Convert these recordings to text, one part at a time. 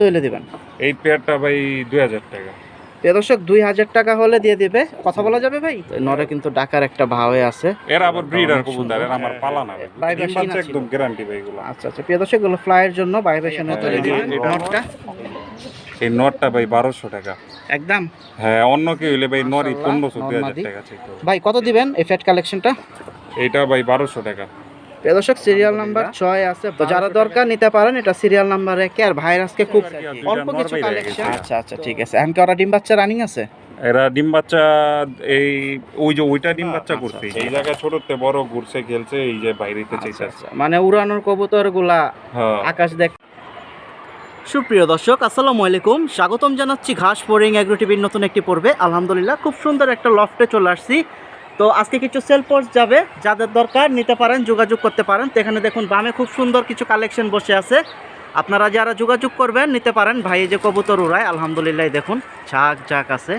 তুলে দিবেন? এই পেয়ারটা ভাই দুই হাজার টাকা। প্রিয় দর্শক দুই হাজার টাকা হলে দিয়ে দিবে। কথা বলা যাবে ভাই? নরে কিন্তু ডাকার একটা ভাবে আছে। এর আবার ব্রিডার অনেক কবুতর এর আমার পালা না ভাই। একদম গ্যারান্টি ভাই এগুলো। আচ্ছা আচ্ছা। প্রিয় দর্শকগুলো ফ্লাইয়ের জন্য এই যে দিবেন। নটটা এই নটটা ভাই বারোশো টাকা। একদম? হ্যাঁ অন্য কেউ হইলে ভাই নরি মাশাআল্লাহ, পনেরোশো দুই হাজার নরমাদি। টাকা চাইতে ভাই কত দিবেন এই ফ্যাট কালেকশনটা এইটা ভাই বারোশো টাকা। প্রিয় দর্শক সিরিয়াল নাম্বার ছয় আছে। তো যারা দরকার নিতে পারেন এটা সিরিয়াল নাম্বার একে আর ভাইয়ের আজকে খুব অল্প কিছু কালেকশন আচ্ছা আচ্ছা ঠিক আছে। এখন কি ওরা ডিম বাচ্চা রানিং আছে? এরা ডিম বাচ্চা এই ওই যে ওইটা ডিম বাচ্চা আচ্ছা, করছে। আচ্ছা। এই জায়গায় ছোটতে বড় ঘুরছে খেলছে এই যে বাইরেতে চাইছে আচ্ছা। মানে উড়ানোর কবুতরগুলা হ্যাঁ। আকাশ দেখ সুপ্রিয় দর্শক আসসালামু আলাইকুম। স্বাগতম জানাচ্ছি ঘাস ফোরিং অ্যাগ্রো টিভির নতুন একটি পর্বে। আলহামদুলিল্লাহ খুব সুন্দর একটা লফটে চলে আসছি। তো আজকে কিছু সেল পোস্ট যাবে, যাদের দরকার নিতে পারেন, যোগাযোগ করতে পারেন। তো এখানে দেখুন, বামে খুব সুন্দর কিছু কালেকশন বসে আছে। আপনারা যারা যোগাযোগ করবেন, নিতে পারেন। ভাই যে কবুতর উড়ায়, আলহামদুলিল্লাহ দেখুন, ঝাঁক ঝাঁক আছে।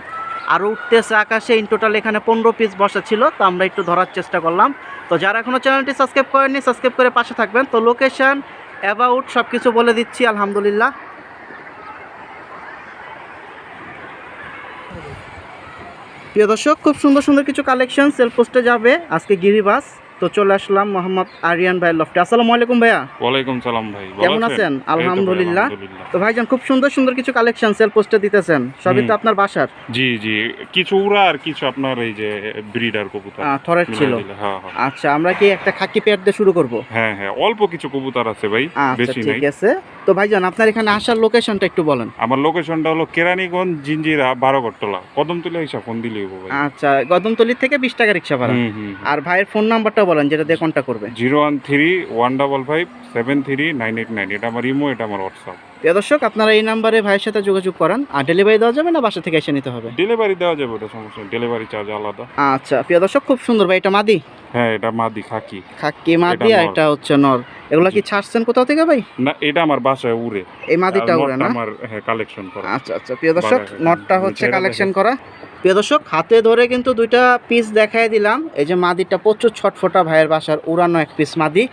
আরও উঠতেছে আকাশে ইন টোটাল এখানে পনেরো পিস বসা ছিল, তো আমরা একটু ধরার চেষ্টা করলাম। তো যারা এখনও চ্যানেলটি সাবস্ক্রাইব করেননি সাবস্ক্রাইব করে পাশে থাকবেন। তো লোকেশন অ্যাবাউট সব কিছু বলে দিচ্ছি, আলহামদুলিল্লাহ। প্রিয় দর্শক খুব সুন্দর সুন্দর কিছু কালেকশন সেলফ পোস্টে যাবে। আজকে গিরিবাস তো চলে আসলাম মোহাম্মদ আরিয়ান ভাই লফটে। আসসালামু আলাইকুম ভাইয়া। ওয়ালাইকুম সালাম ভাই কেমন আছেন? আলহামদুলিল্লাহ। তো ভাইজান খুব সুন্দর সুন্দর কিছু কালেকশন সেল পোস্টে দিতেছেন। সবই তো আপনার বাসার। জি জি। কিছু উড়া আর কিছু আপনার এই যে ব্রিডার কবুতর। আহ, থরের ছিল। হ্যাঁ হ্যাঁ। আচ্ছা আমরা কি একটা খাকি পেয়ার দিয়ে শুরু করব? হ্যাঁ হ্যাঁ। অল্প কিছু কবুতর আছে ভাই আচ্ছা বেশি নাই। ঠিক আছে। তো ভাইজান আপনার এখানে আসার লোকেশনটা একটু বলেন। আমার লোকেশনটা হলো কেরানীগঞ্জ জিঞ্জিরা বারোগট্টলা কদমতলা হিসাব ফোন দিলেই হবে ভাই। আচ্ছা গদমতলি থেকে বিশ টাকা রিক্সা ভাড়া। আর ভাইয়ের ফোন নাম্বারটা বলেন যেটা দিয়ে কন্ট্যাক্ট করবে? Zero one three one double five seven three nine eight nine. এটা আমার ইমো এটা আমার হোয়াটসঅ্যাপ। প্রিয় দর্শক আপনারা এই নাম্বারে ভাইয়ের সাথে যোগাযোগ করেন। আর ডেলিভারি দেওয়া যাবে না বাসা থেকে এসে নিতে হবে? ডেলিভারি দেওয়া যাবে ওটা সমস্যা ডেলিভারি চার্জ আলাদা। আচ্ছা প্রিয় দর্শক খুব সুন্দর ভাই এটা মাদি? হ্যাঁ এটা মাদি খাকি। খাকি মাদি এটা আর এটা হচ্ছে নর। এগুলা কি ছাড়ছেন কোথাও থেকে ভাই? না এটা আমার বাসায় উড়ে। এই মাদিটা উড়ে না? আমার হ্যাঁ কালেকশন করা। আচ্ছা আচ্ছা প্রিয় দর্শক। নটটা হচ্ছে কালেকশন করা। প্রিয় দর্শক হাতে ধরে কিন্তু দুইটা পিস দেখাই দিলাম। এই যে মাদিটা প্রচুর ছটফটা ভাইয়ের বাসার উড়ানো এক পিস মাদি।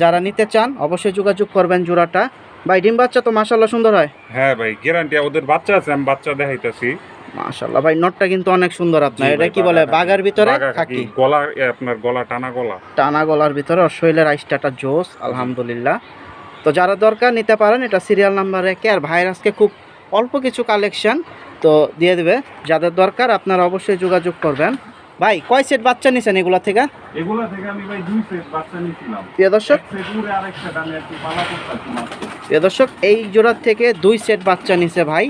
যারা নিতে চান অবশ্যই যোগাযোগ করবেন জোড়াটা। ভাই ডিম বাচ্চা তো মাশাল্লাহ সুন্দর হয়। হ্যাঁ ভাই গ্যারান্টি ওদের বাচ্চা আছে আমি বাচ্চা দেখাইতেছি। মাশাল্লাহ ভাই নটটা কিন্তু অনেক সুন্দর আপনার। এটা কি বলে বাগার ভিতরে? থাকি গলা আপনার গলা টানা গলা? টানা গলার ভিতরে আর শৈলের আইসটাটা জোস আলহামদুলিল্লাহ। তো যারা দরকার নিতে পারেন এটা সিরিয়াল নাম্বার একে আর ভাইরাসকে খুব অল্প কিছু কালেকশান তো দিয়ে দেবে। যাদের দরকার আপনারা অবশ্যই যোগাযোগ করবেন। ভাই কয় সেট বাচ্চা নিছেন এগুলা থেকে? এগুলা থেকে আমি ভাই দুই সেট বাচ্চা নিয়েছিলাম প্রিয় দর্শক। প্রিয় দর্শক এই জোড়ার থেকে দুই সেট বাচ্চা নিছে ভাই।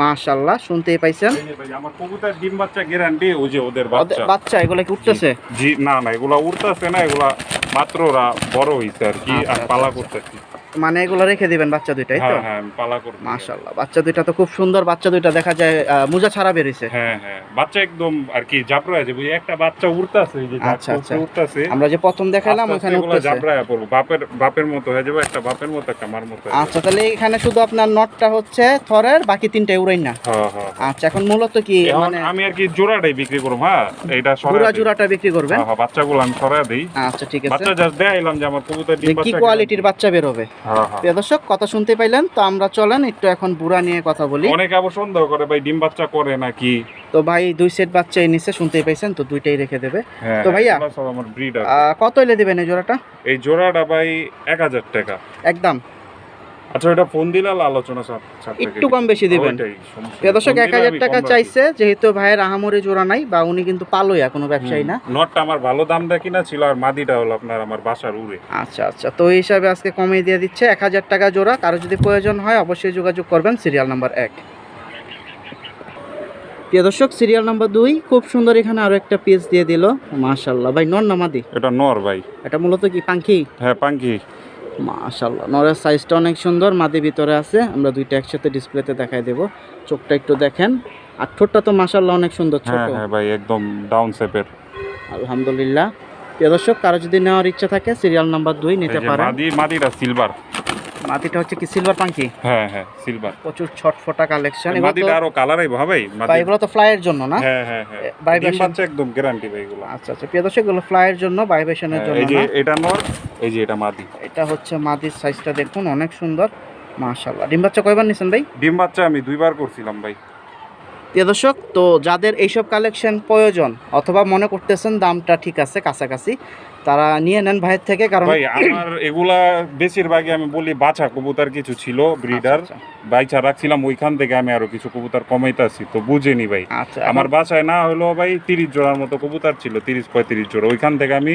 মাশাল্লাহ শুনতেই পাইছেন। ভাই আমার কবুতর ডিম বাচ্চা গ্যারান্টি ওই যে ওদের বাচ্চা। বাচ্চা এগুলা কি উঠতেছে? জি না না এগুলা উড়তেছে না এগুলা মাত্র ওরা বড় হইছে আর কি আচ্ছা, আর আচ্ছা, পালা আচ্ছা। করতেছি। মানে এগুলো রেখে দিবেন বাচ্চা দুইটাই তো? হ্যাঁ হ্যাঁ পালা করব মাশাল্লাহ বাচ্চা দুইটা তো খুব সুন্দর বাচ্চা দুইটা দেখা যায় মুজা ছাড়া বেরিয়েছে। হ্যাঁ হ্যাঁ বাচ্চা একদম আর কি জাবরা আছে বুঝি একটা বাচ্চা উড়তাছে এই যে আচ্ছা, আচ্ছা। উড়তাছে। আমরা যে প্রথম দেখালাম ওখানে উঠতেছে জাবরায়া পড়ব। বাপের বাপের মতো হয়ে যাবে একটা বাপের মতো একটা মার মতো আচ্ছা তাহলে এখানে শুধু আপনার নটটা হচ্ছে থরের বাকি তিনটা উড়াই না? হ্যাঁ হ্যাঁ আচ্ছা এখন মূলত কি মানে আমি আর কি জোড়াটাই বিক্রি করব হ্যাঁ? এইটা সরা সরাই জোড়াটা বিক্রি করবেন? হ্যাঁ হ্যাঁ, বাচ্চাগুলো আমি সরা দিই। আচ্ছা ঠিক আছে। বাচ্চা জাস্ট দেখাইলাম যে আমার কবুতর যে ডিম কি কোয়ালিটির বাচ্চা হ্যাঁ হ্যাঁ প্রিয় দর্শক কথা শুনতে পাইলেন তো আমরা চলেন একটু এখন বুড়া নিয়ে কথা বলি। অনেকে আবার সন্দেহ করে ভাই ডিম বাচ্চা করে নাকি? তো ভাই দুই সেট বাচ্চা এই নিচে শুনতে পাইছেন তো দুইটাই রেখে দেবে। হ্যাঁ তো ভাইয়া? কত এলে দিবেন এই জোড়াটা? এই জোড়াটা ভাই এক হাজার টাকা। একদম। আচ্ছা ওটা ফোন দিলে আলোচনা একটু কম বেশি দিবেন। দর্শক এক হাজার টাকা চাইছে যেহেতু ভাইয়ের আহামরি জোড়া নাই বা উনি কিন্তু পালোয়া কোনো ব্যবসায়ী না। নটটা আমার ভালো দাম দেয় কিনা ছিল আর মাদিটা হলো আপনার আমার বাসার উড়ে। আচ্ছা আচ্ছা তো এই হিসাবে আজকে কমিয়ে দিয়ে দিচ্ছে এক হাজার টাকা জোড়া। কারও যদি প্রয়োজন হয় অবশ্যই যোগাযোগ করবেন সিরিয়াল নাম্বার এক। প্রিয় দর্শক সিরিয়াল নাম্বার দুই খুব সুন্দর এখানে আরও একটা পেজ দিয়ে দিল। মাশাল্লাহ ভাই নর নামাদি এটা নর ভাই। এটা মূলত কি পাঙ্খি? হ্যাঁ পাঙ্কি মাশাল্লাহ নরের সাইজটা অনেক সুন্দর মাদি ভিতরে আছে। আমরা দুইটা একসাথে ডিসপ্লেতে দেখাই দেব। চোখটা একটু দেখেন। আর ঠোঁটটা তো মাশাল্লাহ অনেক সুন্দর ছোট। হ্যাঁ হ্যাঁ ভাই একদম ডাউন শেপের আলহামদুলিল্লাহ। প্রিয় দর্শক কারও যদি নেওয়ার ইচ্ছা থাকে সিরিয়াল নাম্বার দুই নিতে পারেন। মাদি মাদিটা সিলভার মাটিটা হচ্ছে কি সিলভার পাঙ্কি? হ্যাঁ হ্যাঁ সিলভার প্রচুর ছটফটা কালেকশন মাদিটা আরও কালার আইবো হ্যাঁ ভাই মাদি এগুলো তো ফ্লাইয়ের জন্য না? হ্যাঁ হ্যাঁ হ্যাঁ। এ, ভাই ডিম বাসা- বাচ্চা একদম গ্যারান্টি ভাই এগুলো। আচ্ছা আচ্ছা প্রিয় দর্শক এগুলো ফ্লাইয়ের জন্য ভাইব্রেশনের হ্যাঁ, জন্য এই যে এটা নর এই যে এটা মাদি। এটা হচ্ছে মাদির সাইজটা দেখুন অনেক সুন্দর। মাশাল্লাহ ডিম বাচ্চা কয়বার নিছেন ভাই? ডিম বাচ্চা আমি দুইবার করছিলাম ভাই। প্রিয় দর্শক তো যাদের এইসব কালেকশন প্রয়োজন অথবা মনে করতেছেন দামটা ঠিক আছে কাছাকাছি তারা নিয়ে নেন ভাইয়ের থেকে কারণ ভাই আমার এগুলা বেশিরভাগই আমি বলি বাছা কবুতর কিছু ছিল ব্রিডার। আচ্ছা, আচ্ছা। বাইচা রাখছিলাম ওইখান থেকে আমি আরও কিছু কবুতর কমাইতাছি তো বুঝেনি ভাই। আচ্ছা আমার বাসায় না হলো ভাই তিরিশ জোড়ার মতো কবুতর ছিল তিরিশ পঁয়ত্রিশ জোড়া। ওইখান থেকে আমি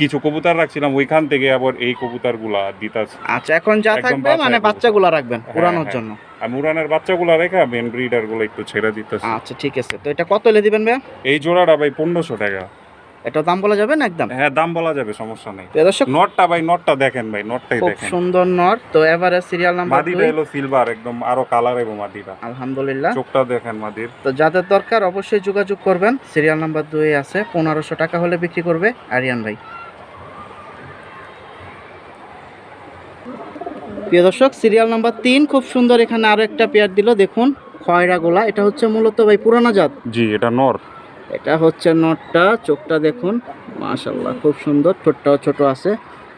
কিছু কবুতর রাখছিলাম ওইখান থেকে আবার এই কবুতরগুলা দিতাছি। আচ্ছা এখন যা থাকবে মানে। বাচ্চাগুলো রাখবেন হ্যাঁ, উড়ানোর হ্যাঁ। জন্য। আমি উড়ানের বাচ্চাগুলা রেখে মেন ব্রিডারগুলো একটু ছেড়ে দিতেছি। আচ্ছা ঠিক আছে। তো এটা কত এলে দিবেন ভাইয়া? এই জোড়াটা ভাই পনেরোশো টাকা। এটা দাম বলা যাবে না একদম? হ্যাঁ দাম বলা যাবে সমস্যা নেই। দর্শক নটটা ভাই নটটা দেখেন ভাই নটটাই খুব সুন্দর নর তো এভারেজ সিরিয়াল নাম্বার মাদিটা হলো সিলভার একদম আরও কালার এবং মাদিটা। আলহামদুলিল্লাহ। চোখটা দেখেন মাদির। তো যাদের দরকার অবশ্যই যোগাযোগ করবেন। সিরিয়াল নাম্বার দুই আছে পনেরোশো টাকা হলে বিক্রি করবে আরিয়ান ভাই। প্রিয় দর্শক সিরিয়াল নাম্বার তিন খুব সুন্দর এখানে আরও একটা পেয়ার দিল দেখুন খয়রা গোলা এটা হচ্ছে মূলত ভাই পুরানা জাত। জি এটা নর। এটা হচ্ছে নটটা চোখটা দেখুন মাশাল্লাহ খুব সুন্দর ঠোঁটটাও ছোট আছে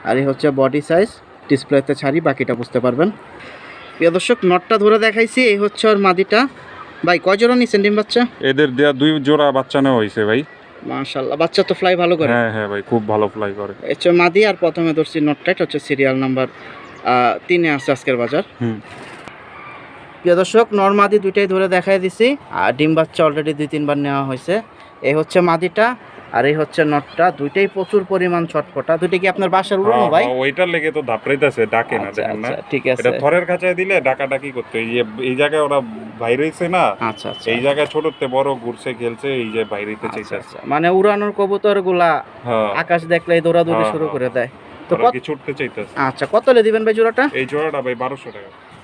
আর এই হচ্ছে বডি সাইজ ডিসপ্লেতে ছাড়ি বাকিটা বুঝতে পারবেন। প্রিয় দর্শক নটটা ধরে দেখাইছি এই হচ্ছে ওর মাদিটা। ভাই কয় জোড়া নিছেন ডিম বাচ্চা? এদের দেয়া দুই জোড়া বাচ্চা নেওয়া হয়েছে ভাই। মাশাল্লাহ বাচ্চা তো ফ্লাই ভালো করে। হ্যাঁ হ্যাঁ ভাই খুব ভালো ফ্লাই করে। এই হচ্ছে মাদি আর প্রথমে ধরছি নটটা এটা হচ্ছে সিরিয়াল নাম্বার তিনে আছে আজকের বাজার। হুম। প্রিয় দর্শক নর মাদি দুইটাই ধরে দেখাই দিছি আর ডিম বাচ্চা অলরেডি দুই তিনবার নেওয়া হয়েছে এই হচ্ছে মাদিটা আর এই হচ্ছে নটটা। দুইটাই প্রচুর পরিমাণ ছটফটা। দুইটা কি আপনার বাসার উড়ানো হ্যাঁ, ভাই? হ্যাঁ, ওইটার লেগে তো ধাপড়াইতেছে ডাকে না আচ্ছা, দেখেন না। আচ্ছা, ঠিক আছে। এটা থরের কাছে দিলে ডাকা ডাকি করতে। এই যে এই জায়গায় ওরা বাইরে হইছে না আচ্ছা আচ্ছা। এই জায়গায় ছোটতে বড় ঘুরছে খেলছে এই যে বাইরেতে আচ্ছা, চাইছে আচ্ছা। মানে উড়ানোর কবুতরগুলা হ্যাঁ। আকাশ দেখলেই দৌড়াদৌড়ি শুরু। করে দেয়। তো কত কি ছুটতে চাইতেছে? আচ্ছা কত লে দিবেন ভাই জোড়াটা? এই জোড়াটা ভাই বারোশো টাকা। প্রিয়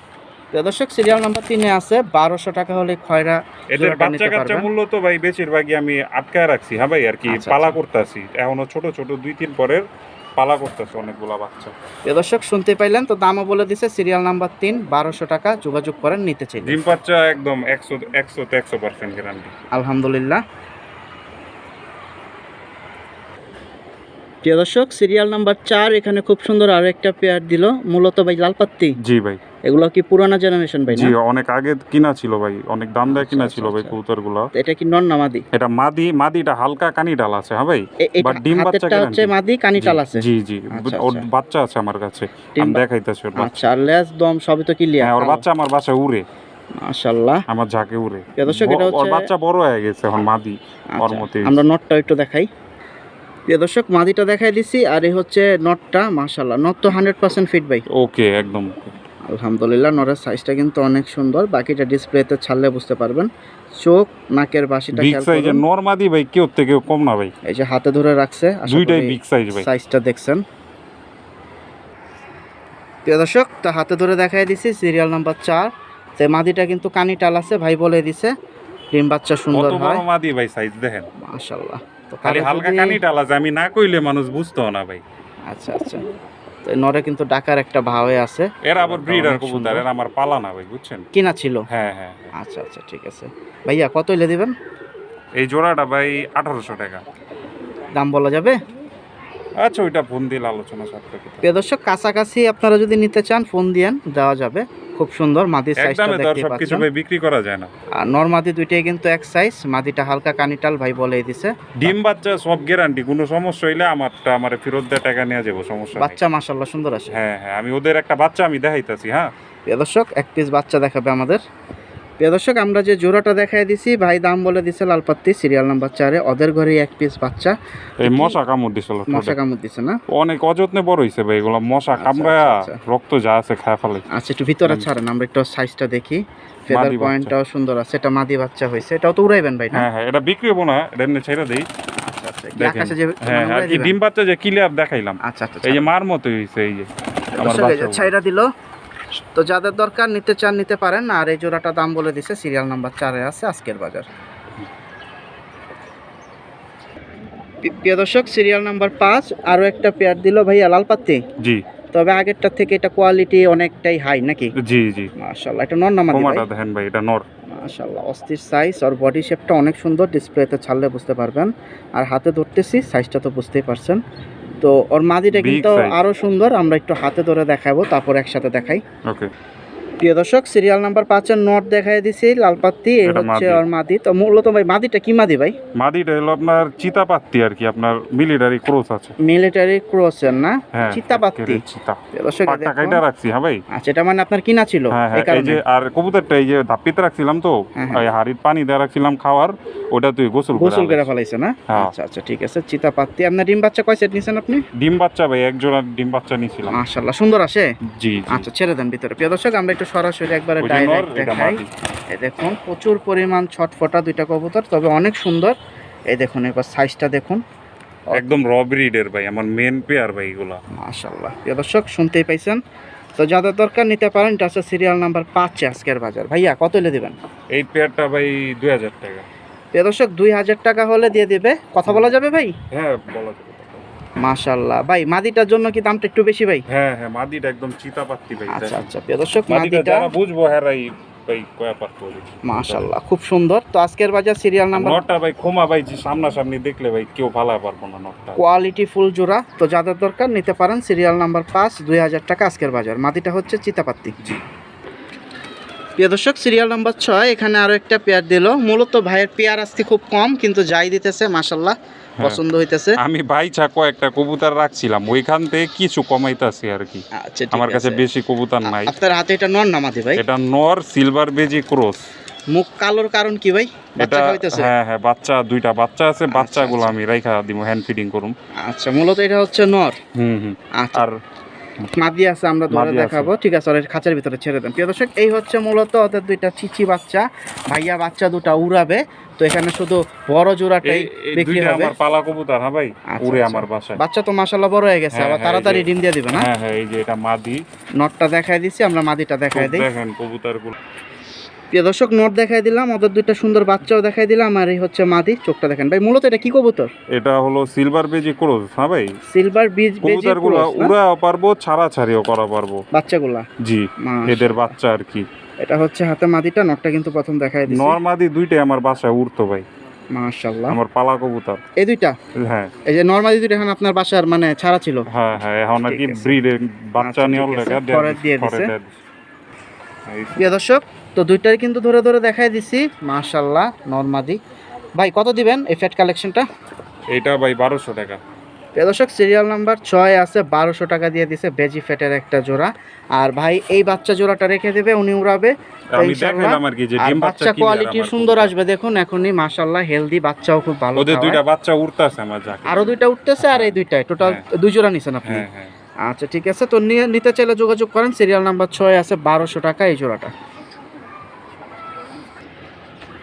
দর্শক সিরিয়াল নাম্বার তিনে আছে বারোশো টাকা হলে খয়রা এদের বাচ্চা কাচ্চা মূল্য তো ভাই বেশিরভাগই আমি আটকায় রাখছি। হ্যাঁ ভাই আর কি আচ্ছা, পালা আচ্ছা। করতেছি। এখনও ছোট ছোট দুই তিন পরের পালা করতেছে অনেকগুলা বাচ্চা। প্রিয় দর্শক শুনতে পাইলেন তো দামও বলে দিছে সিরিয়াল নাম্বার তিন বারোশো টাকা যোগাযোগ করেন নিতে চাইলে। ডিম বাচ্চা একদম একশো একশো তো একশো পার্সেন্ট গ্যারান্টি আলহামদুলিল্লাহ। প্রিয় দর্শক সিরিয়াল নাম্বার চার এখানে খুব সুন্দর আর একটা পেয়ার দিল মূলত ভাই লালপাত্তি। জি ভাই। এগুলো কি পুরানা জেনারেশন ভাই জি অনেক আগে কিনা ছিল ভাই অনেক দাম দেয় কিনা আচ্ছা, ছিল ভাই আচ্ছা। কবুতরগুলা এটা কি নন নামাদি এটা মাদি মাদিটা হালকা কানি ডাল আছে হ্যাঁ ভাই? But ডিম বাচ্চা হাতেরটা হচ্ছে। মাদি কানিটাল আছে। জি জি আচ্ছা, ওর। বাচ্চা আছে আমার কাছে আমি দেখাইতেছি ওর বাচ্চা। আর লেজ দম সবই তো ক্লিয়ার হ্যাঁ ওর বাচ্চা আমার বাসায় উড়ে। মাশাআল্লাহ। আমার ঝাঁকে উড়ে। দর্শক, এটা ব- ওর হচ্ছে- বাচ্চা বড় হয়ে গেছে এখন মাদি ওর মতোই। আমরা নটটা একটু দেখাই। প্রিয় দর্শক মাদিটা দেখাই দিছি আর এই হচ্ছে নটটা মাশাআল্লাহ। নট তো হান্ড্রেড পার্সেন্ট ফিট ভাই। ওকে একদম। আলহামদুলিল্লাহ নরের সাইজটা কিন্তু অনেক সুন্দর। বাকিটা ডিসপ্লেতে ছাড়লে বুঝতে পারবেন। চোখ নাকের বাসিটা বিগ করুন। নরমাদি ভাই কেউ থেকে কম না ভাই। এই যে হাতে ধরে রাখছে দুইটাই বিগ সাইজ ভাই। সাইজটা দেখছেন। প্রিয় দর্শক তা হাতে ধরে দেখাই দিছি সিরিয়াল নাম্বার চার। তো মাদিটা কিন্তু কানি টাল আছে ভাই বলে দিছে। ডিম বাচ্চা সুন্দর হয়। মাদি ভাই সাইজ দেখেন। মাশাআল্লাহ। তো খালি হালকা কানি ডাল আছে আমি না কইলে মানুষ বুঝতো না ভাই। আচ্ছা আচ্ছা। তো নরে কিন্তু ডাকার একটা ভাবে আছে। এর আবার ব্রিডার কবুতর এর আমার পালা না ভাই বুঝছেন? কিনা ছিল? হ্যাঁ হ্যাঁ হ্যাঁ। আচ্ছা আচ্ছা ঠিক আছে। ভাইয়া কত এলে দিবেন? এই জোড়াটা ভাই আঠারোশো টাকা। দাম বলা যাবে? আচ্ছা ওইটা ফোন দিলে আলোচনা সাপেক্ষে। প্রিয় দর্শক কাছাকাছি আপনারা যদি নিতে চান ফোন দিয়েন দেওয়া যাবে। খুব সুন্দর মাদির সাইজটা দেখতে সবকিছু পাচ্ছেন। বিক্রি করা যায় না। আর নর মাদি দুইটাই কিন্তু এক সাইজ মাদিটা হালকা কানিটাল ভাই বলে দিছে। ডিম বাচ্চা সব গ্যারান্টি কোনো সমস্যা হইলে আমারটা আমারে ফিরত দেয়া টাকা নিয়ে যাব সমস্যা বাচ্চা মাশাআল্লাহ সুন্দর আছে হ্যাঁ হ্যাঁ আমি ওদের একটা বাচ্চা আমি দেখাইতাছি হ্যাঁ। দর্শক এক পিস বাচ্চা দেখাবে আমাদের। প্রিয় দর্শক আমরা যে জোড়াটা দেখাই দিছি ভাই দাম বলে দিছে লালপাত্তি সিরিয়াল নাম্বার চারে। ওদের ঘরে এক পিস বাচ্চা। এই মশা কামড় দিছিল মশা কামড় দিছে না? অনেক অযত্নে বড় হইছে ভাই এগুলো। মশা আচ্ছা, কামড়ায়া আচ্ছা, আচ্ছা। রক্ত যা আছে খায় ফেলে। আচ্ছা একটু ভিতরে। ছাড়েন আমরা একটু সাইজটা দেখি। ফেদার। পয়েন্টটাও সুন্দর আছে এটা মাদি বাচ্চা হয়েছে এটাও তো উড়াইবেন ভাই না? হ্যাঁ হ্যাঁ এটা বিক্রি হব না এটা এমনি ছেড়ে দেই। আচ্ছা আচ্ছা আকাশে যে হ্যাঁ আর কি ডিম বাচ্চা যে ক্লিয়ার দেখাইলাম। আচ্ছা আচ্ছা এই যে মার মতো হইছে এই যে। আমার বাচ্চা। ছাইরা দিল। তো যাদের দরকার নিতে চান নিতে পারেন। আর এই জোড়াটা দাম বলে দিছে সিরিয়াল নাম্বার চারে আছে আজকের বাজার। প্রিয় দর্শক সিরিয়াল নাম্বার পাঁচ আরও একটা পেয়ার দিল ভাইয়া লাল পাত্তি জি। তবে আগেরটার থেকে এটা কোয়ালিটি অনেকটাই হাই নাকি? জি জি। মাশাল্লাহ এটা নর নামাদি কোমাটা দেখেন ভাই এটা নর। মাশাল্লাহ অস্থির সাইজ আর বডি শেপটা অনেক সুন্দর ডিসপ্লেতে ছাড়লে বুঝতে পারবেন। আর হাতে ধরতেছি সাইজটা তো বুঝতেই পারছেন। তো ওর মাদিটা কিন্তু আরও সুন্দর আমরা একটু হাতে ধরে দেখাবো তারপর একসাথে দেখাই। ওকে প্রিয় দর্শক সিরিয়াল নাম্বার পাঁচের নোট দেখাই দিছি লালপাত্তি এই হচ্ছে। ওর মাদি। তো মূলত ভাই মাদিটা কি মাদি ভাই? মাদিটা হলো আপনার চিতাপাত্তি আর কি আপনার মিলিটারি ক্রোস আছে। মিলিটারি ক্রসের না? হ্যাঁ চিতাপাত্তি। চিতা। দর্শক এই। কাইটা রাখছি হ্যাঁ ভাই? আচ্ছা এটা মানে আপনার কিনা ছিল? হ্যাঁ এই হ্যাঁ এই যে আর কবুতরটা এই যে ধাপ্পিতে রাখছিলাম তো হ্যাঁ। হাড়ির পানি দেওয়া রাখছিলাম খাওয়ার ওটা তুই গোসল গোসল করে। ফেলাইছে না। আচ্ছা আচ্ছা ঠিক আছে চিতাপাত্তি। আপনার ডিম বাচ্চা কয় সেট নিছেন আপনি? ডিম বাচ্চা ভাই এক জোড়া ডিম বাচ্চা নিয়েছিলাম মাশাআল্লাহ সুন্দর আসে? জি জি। আচ্ছা ছেড়ে দেন ভিতরে। প্রিয় দর্শক আমরা একটু সরাসরি একবারে ডাইরেক্ট দেখাই। এই দেখুন প্রচুর পরিমাণ ছটফটা দুইটা কবুতর তবে অনেক সুন্দর। এই দেখুন এবার সাইজটা দেখুন। একদম র ব্রিডের ভাই আমার মেন পেয়ার ভাই এগুলো। মাশাআল্লাহ। প্রিয় দর্শক শুনতেই পাইছেন? তো যাদের দরকার নিতে পারেন এটা হচ্ছে সিরিয়াল নাম্বার পাঁচে আজকের বাজার। ভাইয়া কত হলে দিবেন? এই পেয়ারটা ভাই দুই হাজার টাকা। প্রিয় দর্শক দুই হাজার টাকা হলে দিয়ে দেবে। কথা বলা যাবে ভাই? হ্যাঁ বলা যাবে। মাশাআল্লাহ। ভাই মাদিটার জন্য কি দামটা একটু বেশি ভাই? হ্যাঁ হ্যাঁ মাদিটা একদম চিতাপাত্তি ভাই আচ্ছা আচ্ছা প্রিয় দর্শক মাদিটা বুঝব হ্যাঁ ভাই কয়া মাশাআল্লাহ খুব সুন্দর। তো আজকের বাজার সিরিয়াল নাম্বার নটটা ভাই ক্ষমা ভাই যে সামনাসামনি দেখলে ভাই কেউ ভালো পারব না নটটা। কোয়ালিটি ফুল জোড়া। তো যাদের দরকার নিতে পারেন সিরিয়াল নাম্বার পাঁচ দুই হাজার টাকা আজকের বাজার। মাদিটা হচ্ছে চিতাপাত্তি। জি। প্রিয় দর্শক সিরিয়াল নাম্বার ছয় এখানে আরও একটা পেয়ার দিল। মূলত ভাইয়ের পেয়ার আজকে খুব কম কিন্তু যাই দিতেছে মাশাল্লাহ। পছন্দ হইতেছে? আমি ভাই চাকো একটা কবুতর রাখছিলাম ওইখান থেকে কিছু কমাইতাছি আর কি। আচ্ছা আমার কাছে বেশি কবুতর নাই। আপনার হাতে এটা নর নামাতে ভাই? এটা নর সিলভার বেজি ক্রস। মুখ কালোর কারণ কি ভাই? এটা বাচ্চা হইতেছে হ্যাঁ হ্যাঁ বাচ্চা দুইটা বাচ্চা আছে আচ্ছা, বাচ্চাগুলো আচ্ছা। আমি রাইখা দিব হ্যান্ড ফিডিং করুম। আচ্ছা মূলত এটা হচ্ছে নর? হুম হুম। আর মাদি আছে আমরা ধরে দেখাবো। ঠিক আছে ওর খাঁচার ভিতরে ছেড়ে দেন। প্রিয় দর্শক এই হচ্ছে মূলত ওদের দুইটা চিচি বাচ্চা। ভাইয়া বাচ্চা দুটা উড়াবে। তো এখানে শুধু বড় জোড়াটাই বিক্রি হবে। আমার পালা কবুতর হ্যাঁ ভাই? আচ্ছা, উড়ে আচ্ছা। আমার বাসায়। বাচ্চা তো মাশাআল্লাহ বড় হয়ে গেছে হ্যাঁ, আবার হ্যাঁ, তাড়াতাড়ি ডিম দিয়ে দিবে না? হ্যাঁ হ্যাঁ এই যে এটা মাদি। নটটা দেখাই দিছি আমরা মাদিটা দেখাই দিই। দেখেন কবুতরগুলো প্রিয় দর্শক নট দেখাই দিলাম ওদের দুইটা সুন্দর বাচ্চাও দেখাই দিলাম আর এই হচ্ছে মাদি চোখটা দেখেন। ভাই মূলত এটা কি কবুতর? এটা হলো সিলভার বেজি ক্রস হ্যাঁ ভাই? সিলভার বীজ বেজি গুলো ক্রস পারব ছাড়া ছাড়িও করা পারব। বাচ্চাগুলা? জি এদের বাচ্চা আর কি। এটা হচ্ছে হাতে মাদিটা নটটা কিন্তু প্রথম দেখাই দিছি। নর্মাদি দুইটাই আমার বাসায় উড়তো ভাই। মাশাআল্লাহ। আমার পালা কবুতর। এই দুইটা? হ্যাঁ। এই যে নরমালি দুইটা এখন আপনার বাসার মানে ছাড়া ছিল? হ্যাঁ হ্যাঁ এখন আর কি ঠিক আছে। ব্রিড বাচ্চা আচ্ছা, নিয়ে। লেখা দিয়ে দিছে। প্রিয় দর্শক তো দুইটাই কিন্তু ধরে ধরে দেখাই দিছি। মাশাল্লাহ নরমাদি। ভাই কত দিবেন এই ফ্যাট কালেকশনটা এইটা ভাই বারোশো টাকা। প্রিয় দর্শক সিরিয়াল নাম্বার ছয় আছে বারোশো টাকা দিয়ে দিছে বেজি ফ্যাটের একটা জোড়া। আর ভাই এই বাচ্চা জোড়াটা রেখে দেবে উনি উড়াবে। আমি দেখাইলাম আর কি যে ডিম বাচ্চা কোয়ালিটি সুন্দর আসবে দেখুন এখনই মাশাল্লাহ হেলদি বাচ্চাও খুব ভালো ওদের দুইটা বাচ্চা উড়তাছে আমার আরও দুইটা উঠতেছে আর এই দুইটাই। টোটাল হ্যাঁ। দুই জোড়া নিছেন আপনি? হ্যাঁ হ্যাঁ। আচ্ছা ঠিক আছে। তো নিয়ে নিতে চাইলে যোগাযোগ করেন। সিরিয়াল নাম্বার ছয় আছে বারোশো টাকা এই জোড়াটা।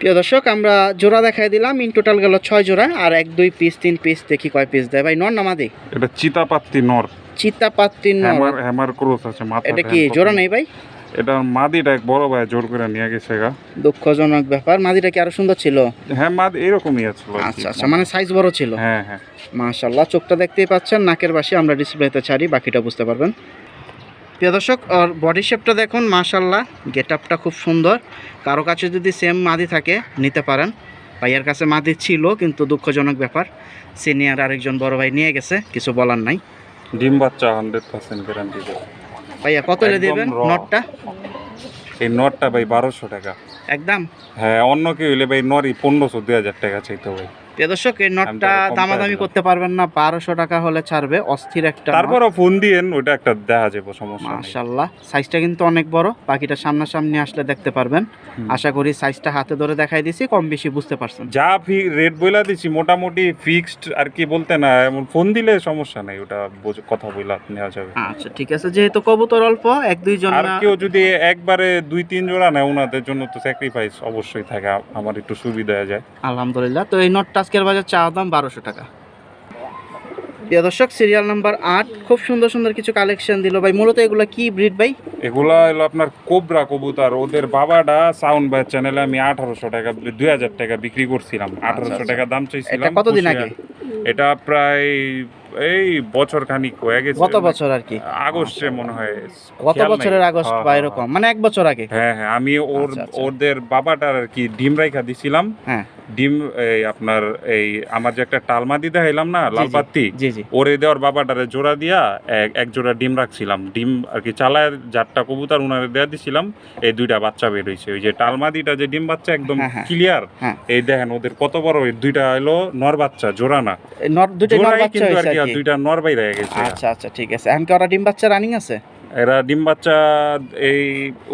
প্রিয় দর্শক আমরা জোড়া দেখাই দিলাম। ইন টোটাল গেল ছয় জোড়া আর এক দুই পিস তিন পিস দেখি কয় পিস দেয়। ভাই নর নামাদি এটা চিতাপাত্তি নর। চিতাপাত্তি নর। হ্যামার হ্যামার ক্রস আছে মাথা এটা কি জোড়া নেই। ভাই? এটা মাদিটা এক বড় ভাই জোর করে নিয়ে গেছে গা। দুঃখজনক ব্যাপার। মাদিটা কি আরও সুন্দর ছিল? হ্যাঁ মাদ এরকমই আছে আচ্ছা আচ্ছা মানে সাইজ বড় ছিল। হ্যাঁ হ্যাঁ। মাশাল্লাহ চোখটা দেখতেই পাচ্ছেন নাকের বাসি। আমরা ডিসপ্লেতে ছাড়ি বাকিটা বুঝতে পারবেন। প্রিয় দর্শক আর বডি শেপটা দেখুন মাশাল্লাহ গেট আপটা খুব সুন্দর। কারও কাছে যদি সেম মাদি থাকে নিতে পারেন। ভাইয়ার কাছে মাদি ছিল কিন্তু দুঃখজনক ব্যাপার। সিনিয়র আরেকজন বড় ভাই নিয়ে গেছে কিছু বলার নাই। ডিম বাচ্চা হান্ড্রেড পার্সেন্ট গ্যারান্টি ভাইয়া কত হলে দেবেন নটটা এই নটটা ভাই বারোশো টাকা। একদম? হ্যাঁ অন্য কেউ হইলে ভাই নরই পনেরোশো দু হাজার টাকা চাইতে ভাই প্রিয় দর্শক এই নটটা দামাদামি করতে পারবেন না বারোশো টাকা হলে ছাড়বে অস্থির একটা। তারপরও ফোন দিয়েন ওটা একটা দেখা যাবে সমস্যা মাশাল্লাহ সাইজটা কিন্তু অনেক বড় বাকিটা সামনাসামনি আসলে দেখতে পারবেন। আশা করি সাইজটা হাতে ধরে দেখাই দিছি কম বেশি বুঝতে পারছেন। যা ফি রেট বইলা দিছি মোটামুটি ফিক্সড আর কি বলতে না এমন ফোন দিলে সমস্যা নেই ওটা কথা বইলা নেওয়া যাবে। আচ্ছা ঠিক আছে যেহেতু কবুতর অল্প এক দুইজন আর কেউ যদি একবারে দুই তিন জোড়া নেয় ওনাদের জন্য তো স্যাক্রিফাইস অবশ্যই থাকে আমার একটু সুবিধা হয়ে যায়। আলহামদুলিল্লাহ তো এই নটটা আজকের বাজার চা দাম বারোশো টাকা। প্রিয় দর্শক সিরিয়াল নাম্বার আট খুব সুন্দর সুন্দর কিছু কালেকশন দিল। ভাই মূলত এগুলো কি ব্রিড ভাই? এগুলো হলো আপনার কোবরা কবুতর। ওদের বাবাটা সাউন্ড বাই চ্যানেলে আমি আঠারোশো টাকা দুই হাজার টাকা বিক্রি করছিলাম। আঠারোশো আচ্ছা। টাকা দাম চাইছিলাম কতদিন আগে? এটা প্রায় এই বছর খানিক হয়ে গেছে। গত বছর আর কি? আগস্টে মনে হয়। গত বছরের আগস্ট হ্যাঁ, বা হ্যাঁ, এরকম। মানে এক বছর আগে। হ্যাঁ হ্যাঁ আমি ওর আচ্ছা, আচ্ছা। ওদের বাবাটার আর কি ডিম রাইখা দিছিলাম। হ্যাঁ। ডিম এই আপনার এই আমার যে একটা টালমা দিতে হইলাম না জি, লাল জি। বাত্তি জি জি। ওরে দেওয়ার বাবাটারে জোড়া দিয়া এক জোড়া ডিম রাখছিলাম। ডিম আর কি চালায় যারটা কবুতর উনারে দেয়া দিছিলাম এই দুইটা বাচ্চা বের হইছে। ওই যে টালমাদিটা যে ডিম বাচ্চা একদম। ক্লিয়ার হ্যাঁ। এই দেখেন ওদের কত বড় দুইটা হলো নর বাচ্চা জোড়া না। নর দুটো নর বাচ্চা কিন্তু আর দুইটা নর বাইরে গেছে। আচ্ছা আচ্ছা ঠিক আছে। এখন কি ওরা ডিম বাচ্চা রানিং আছে? এরা ডিম বাচ্চা এই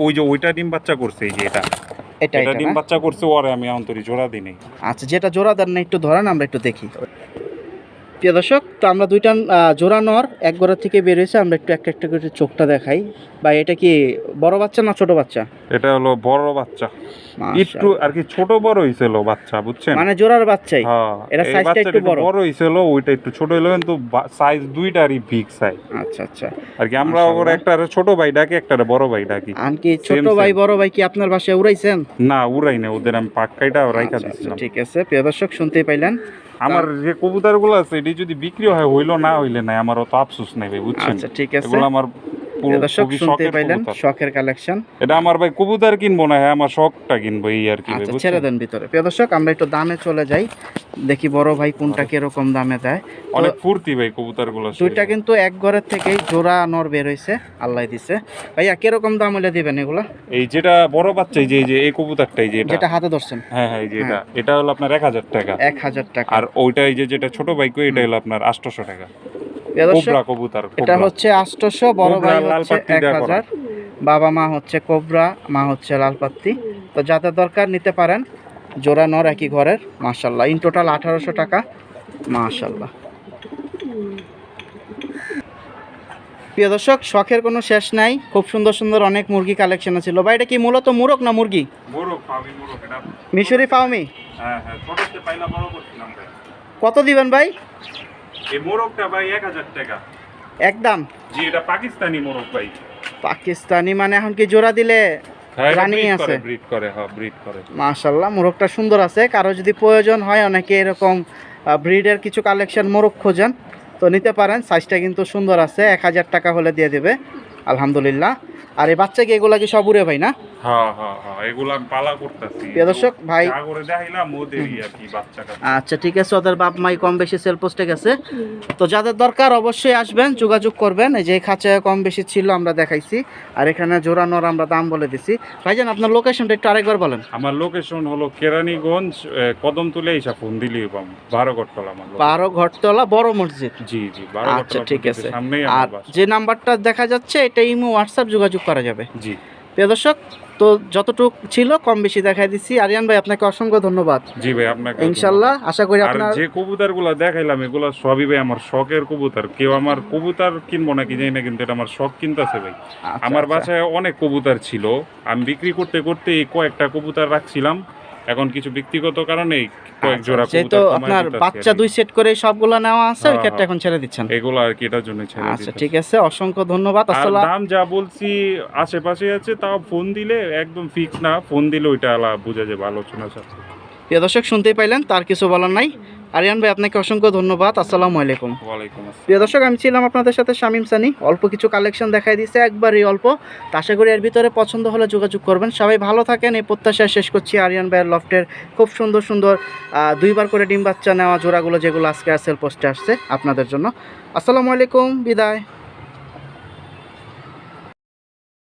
ওই যে ওইটা ডিম বাচ্চা করছে এই যে এটা। এটা এটা এটা ডিম বাচ্চা করছে ওরে আমি অন্তরি জোড়া দিই আচ্ছা যেটা জোড়া দেন না একটু ধরেন আমরা একটু দেখি। প্রিয় দর্শক তো আমরা দুইটা জোড়া নর এক ঘর থেকে বের হয়েছে। আমরা একটু একটা একটা করে চোখটা দেখাই। বা এটা কি বড় বাচ্চা না ছোট বাচ্চা? এটা হলো বড় বাচ্চা। একটু আর কি ছোট বড় হইছিল বাচ্চা বুঝছেন? মানে জোড়ার বাচ্চাই। হ্যাঁ এরা এই size টা বাচ্চাটা একটু বড়। বড় হইছিল ওইটা একটু ছোট হইল কিন্তু সাইজ দুইটারই বিগ সাইজ আচ্ছা আচ্ছা। আর কি আমরা ওর। একটা ছোট ভাই ডাকি একটা বড় ভাই ডাকি। আর কি ছোট ভাই বড় ভাই কি আপনার বাসায় উড়াইছেন? না উড়াই না ওদের আমি পাক্কাইটা রাইখা আচ্ছা, আচ্ছা, দিছিলাম। ঠিক আছে। প্রিয় দর্শক শুনতেই পাইলেন। আমার যে কবুতরগুলো আছে এটি যদি বিক্রি হয় হইল না হইলে নাই আমার অত আফসোস নাই ভাই বুঝছেন? আচ্ছা ঠিক আছে। এগুলো আমার দর্শক শুনতে পাইলেন শখের কালেকশন এটা আমার ভাই কবুতর কিনবো না হ্যাঁ আমার শখটা কিনবো এই আর কি আচ্ছা ছেড়ে দেন ভিতরে। প্রিয় দর্শক আমরা একটু দামে চলে যাই। দেখি বড় ভাই কোনটা কীরকম দামে দেয়। অনেক ফুর্তি ভাই কবুতরগুলো দুইটা কিন্তু এক ঘরের থেকেই জোড়া নর বের হয়েছে আল্লাহ দিছে। ভাইয়া কীরকম দাম হলে দিবেন এগুলা? এই যেটা বড় বাচ্চা এই যে এই যে এই কবুতরটাই যে এটা। যেটা হাতে ধরছেন। হ্যাঁ হ্যাঁ এই যে এটা। এটা হলো আপনার এক হাজার টাকা। এক হাজার টাকা। আর ওইটা এই যে যেটা ছোট বাইক এটা হলো আপনার আটশোশো টাকা। কোবরা কবুতর এটা হচ্ছে আষ্টশো বড় ভাই হচ্ছে পাত্তি এক দেয়া করা। হাজার বাবা মা হচ্ছে কোবরা মা হচ্ছে লালপাত্তি। তো যাদের দরকার নিতে পারেন জোড়া নর একই ঘরের মাশাল্লাহ ইন টোটাল আঠারোশো টাকা মাশাল্লাহ প্রিয় দর্শক শখের কোনো শেষ নাই। খুব সুন্দর সুন্দর অনেক মুরগি কালেকশন ছিল। বা এটা কি মূলত মুরগ না মুরগি? মিশরি ফাউমি হ্যাঁ হ্যাঁ ছোটতে পাইলা বড় করছিলাম ভাই। কত দিবেন ভাই? এই মোরগটা ভাই এক হাজার টাকা। একদম? জি এটা পাকিস্তানি মোরগ ভাই। পাকিস্তানি মানে এখন কি জোড়া দিলে হ্যাঁ আছে। ব্রিড করে হ্যাঁ ব্রিড করে। মাশাল্লাহ মোরগটা সুন্দর আছে। কারও যদি প্রয়োজন হয় অনেকে এরকম ব্রিডের কিছু কালেকশন মোরগ খোঁজেন তো নিতে পারেন। সাইজটা কিন্তু সুন্দর আছে এক হাজার টাকা হলে দিয়ে দেবে। আলহামদুলিল্লাহ। আর এই বাচ্চাকে এগুলা কি সব উড়ে ভাই না? হ্যাঁ হ্যাঁ হ্যাঁ আচ্ছা ঠিক আছে ওদের বাপ মাই কম বেশি সেল পোস্টে গেছে। তো যাদের দরকার অবশ্যই আসবেন যোগাযোগ করবেন। এই যে খাঁচায় কম বেশি ছিল আমরা দেখাইছি। আর এখানে জোড়ানোর আমরা দাম বলে দিছি। ভাইজান আপনার লোকেশনটা একটু আরেকবার বলেন। আমার লোকেশন হলো কেরানীগঞ্জ কদম তুলে এইসব ফোন পাবো বারো ঘটতলা আমার বারো ঘরতলা বড় মসজিদ। জি জি আচ্ছা ঠিক আছে। আর যে নাম্বারটা দেখা যাচ্ছে এটা ইমো হোয়াটসঅ্যাপ যোগাযোগ করা যাবে। জি। প্রিয় দর্শক তো যতটুক ছিল কম বেশি দেখাই দিচ্ছি। আরিয়ান ভাই আপনাকে অসংখ্য ধন্যবাদ। জি ভাই আপনাকে ইনশাল্লাহ আশা করি আপনার যে কবুতরগুলো দেখাইলাম এগুলো সবই ভাই আমার শখের কবুতর। কেউ আমার কবুতর কিনবো নাকি জানি না কিন্তু এটা আমার শখ কিনতেছে ভাই। আচ্ছা, আমার আচ্ছা। বাসায় অনেক কবুতর ছিল। আমি বিক্রি করতে করতে এই কয়েকটা কবুতর রাখছিলাম। এখন কিছু ব্যক্তিগত কারণে কয়েক আচ্ছা, জোড়া কমায় আপনার বাচ্চা দুই সেট করে সবগুলো নেওয়া আছে ওই হ্যাঁ, হ্যাঁ। এখন ছেড়ে দিচ্ছেন। এগুলো আর কি এটার জন্য ছেড়ে আচ্ছা ঠিক আছে অসংখ্য ধন্যবাদ আসসালাম দাম যা বলছি আশেপাশে আছে তাও ফোন দিলে একদম ফিক্স না ফোন দিলে ওইটা আলা বোঝা যাবে আলোচনা সাথে প্রিয় দর্শক শুনতেই পাইলেন তার কিছু বলার নাই। আরিয়ান ভাই আপনাকে অসংখ্য ধন্যবাদ। আসসালামু আলাইকুম। প্রিয় দর্শক আমি ছিলাম আপনাদের সাথে শামিম সানি। অল্প কিছু কালেকশন দেখাই দিয়েছে একবারই অল্প। তা আশা করি এর ভিতরে পছন্দ হলে যোগাযোগ করবেন। সবাই ভালো থাকেন। এই প্রত্যাশা শেষ করছি আরিয়ান ভাইয়ের লফটের খুব সুন্দর সুন্দর দুইবার করে ডিম বাচ্চা নেওয়া জোড়াগুলো যেগুলো আজকে সেল পোস্টে আসছে আপনাদের জন্য। আসসালামু আলাইকুম বিদায়।